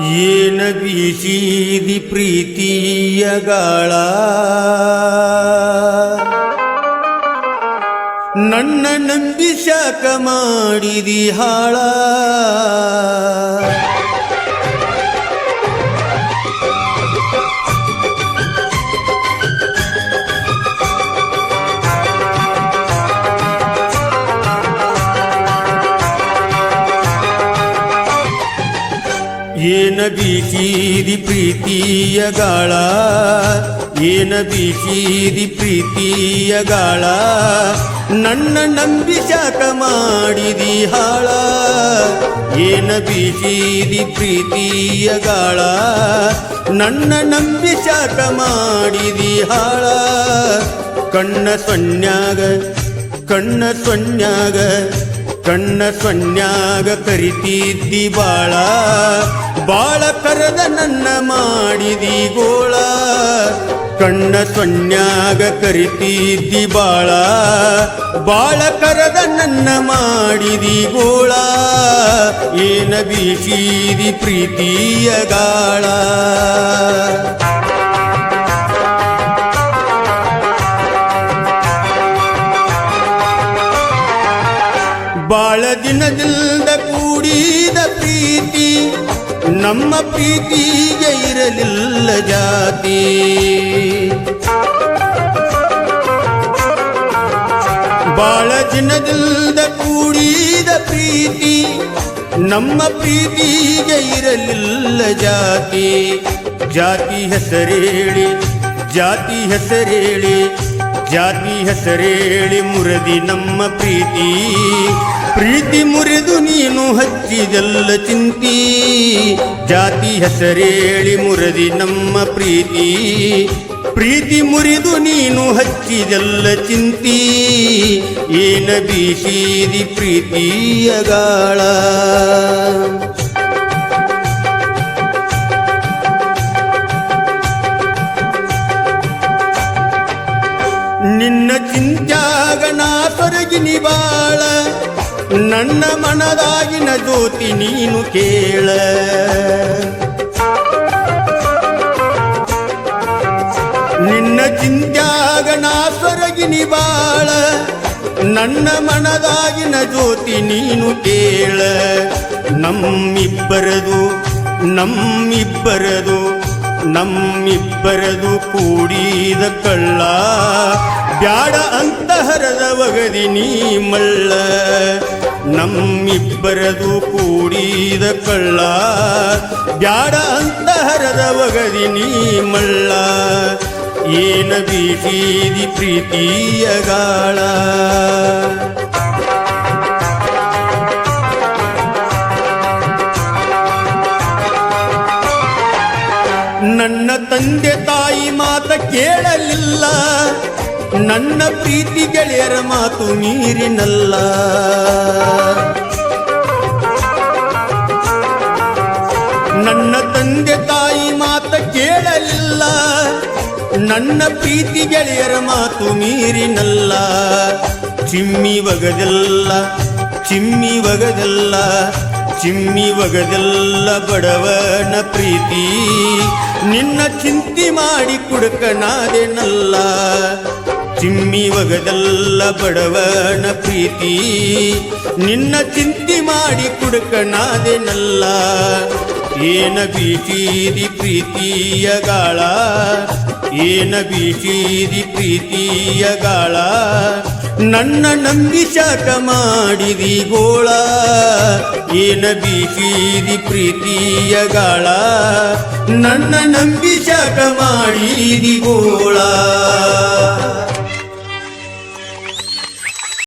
ಏನ ಬೀಸಿದಿ ಪ್ರೀತಿಯ ಗಾಳ? ನನ್ನ ನಂಬಿ ಶಾಕ ಮಾಡಿದಿ ಹಾಳ? ಏನ ಬೀಚೀರಿ ಪ್ರೀತಿಯ ಗಾಳ? ಏನ ಬೀಚೀರಿ ಪ್ರೀತಿಯ ಗಾಳ? ನನ್ನ ನಂಬಿ ಶಾಕ ಮಾಡಿದಿ ಹಾಳ? ಏನ ಬೀಚೀರಿ ಪ್ರೀತಿಯ ಗಾಳ? ನನ್ನ ನಂಬಿ ಶಾಕ ಮಾಡಿದಿ ಹಾಳ? ಕಣ್ಣ ಸೊನ್ಯಾಗ ಕಣ್ಣ ಸೊನ್ಯಾಗ ಕಣ್ಣ ಸೊನ್ಯಾಗ ಕರಿತಿದ್ದಿ ಬಾಳ. ಬಾಳ ಕರೆದ ನನ್ನ ಮಾಡಿದಿ ಗೋಳ. ಕಣ್ಣ ಸೊನ್ಯಾಗ ಕರಿತಿದ್ದಿ ಬಾಳ. ಬಾಳ ಕರೆದ ನನ್ನ ಮಾಡಿದಿ ಗೋಳ. ಏನ ಬೀಸಿದಿ ಪ್ರೀತಿಯ ಗಾಳ. ದಿನದಿಂದ ಕೂಡಿದ ಪ್ರೀತಿ, ನಮ್ಮ ಪ್ರೀತಿಗೆ ಇರಲಿಲ್ಲ ಜಾತಿ. ಬಾಳ ದಿನದಿಂದ ಕೂಡಿದ ಪ್ರೀತಿ, ನಮ್ಮ ಪ್ರೀತಿಗೆ ಇರಲಿಲ್ಲ ಜಾತಿ. ಜಾತಿ ಹೆಸರೇಳಿ ಜಾತಿ ಹೆಸರೇಳಿ ಜಾತಿ ಹೆಸರೇಳಿ ಮುರದಿ ನಮ್ಮ ಪ್ರೀತಿ. ಪ್ರೀತಿ ಮುರಿದು ನೀನು ಹಚ್ಚಿದೆಲ್ಲ ಚಿಂತಿ. ಜಾತಿ ಹೆಸರೇಳಿ ಮುರದಿ ನಮ್ಮ ಪ್ರೀತಿ. ಪ್ರೀತಿ ಮುರಿದು ನೀನು ಹಚ್ಚಿದೆಲ್ಲ ಚಿಂತಿ. ಏನ ಬೀಸಿದಿ ಪ್ರೀತಿಯ ಗಾಳ. ನಿನ್ನ ಚಿಂತ್ಯಾಗ ನಾ ಸೊರಗಿನಿ ಬಾಳ ನನ್ನ ಮನದಾಗಿನ ಜ್ಯೋತಿ ನೀನು ಕೇಳ. ನಿನ್ನ ಚಿಂತ್ಯಾಗ ನಾ ಸೊರಗಿನಿ ಬಾಳ ನನ್ನ ಮನದಾಗಿನ ಜ್ಯೋತಿ ನೀನು ಕೇಳ. ನಮ್ಮಿಬ್ಬರದು ನಮ್ಮಿಬ್ಬರದು ನಮ್ಮಿಬ್ಬರದು ಕೂಡಿದ ಕಳ್ಳ. ಬ್ಯಾಡ ಅಂತ ಹರದ ಒಗದಿ ನೀ ಮಳ್ಳ. ನಮ್ಮಿಬ್ಬರದು ಕೂಡಿದ ಕಳ್ಳ. ಬ್ಯಾಡ ಅಂತ ಹರದ ಒಗದಿ ನೀ ಮಳ್ಳ. ಏನ ಬೀಟೀದಿ ಪ್ರೀತಿಯ ಗಾಳ. ನನ್ನ ತಂದೆ ತಾಯಿ ಮಾತ ಕೇಳಲಿಲ್ಲ. ನನ್ನ ಪ್ರೀತಿ ಗೆಳೆಯರ ಮಾತು ನೀರಿನಲ್ಲ. ನನ್ನ ತಂದೆ ತಾಯಿ ಮಾತ ಕೇಳಲಿಲ್ಲ. ನನ್ನ ಪ್ರೀತಿ ಗೆಳೆಯರ ಮಾತು ನೀರಿನಲ್ಲ. ಚಿಮ್ಮಿ ಒಗದೆಲ್ಲ ಚಿಮ್ಮಿ ಒಗದೆಲ್ಲ ಚಿಮ್ಮಿ ಒಗದೆಲ್ಲ ಬಡವನ ಪ್ರೀತಿ. ನಿನ್ನ ಚಿಂತಿ ಮಾಡಿ ಕುಡುಕನಾದೆನಲ್ಲ. ಚಿಮ್ಮಿ ಒಗದಲ್ಲ ಬಡವನ ಪ್ರೀತಿ. ನಿನ್ನ ಚಿಂತಿ ಮಾಡಿ ಕುಡುಕನಾದೆನಲ್ಲ ಏನ ಬೀಟೀರಿ ಪ್ರೀತಿಯ ಗಾಳ. ಏನ ಬೀಟೀರಿ ಪ್ರೀತಿಯ ಗಾಳ. ನನ್ನ ನಂಬಿ ಶಾಕ ಮಾಡಿದಿ ಗೋಳ. ಏನ ಬೀಚೀರಿ ಪ್ರೀತಿಯ ಗಾಳ. ನನ್ನ ನಂಬಿ ಶಾಕ ಮಾಡಿದಿ ಗೋಳ.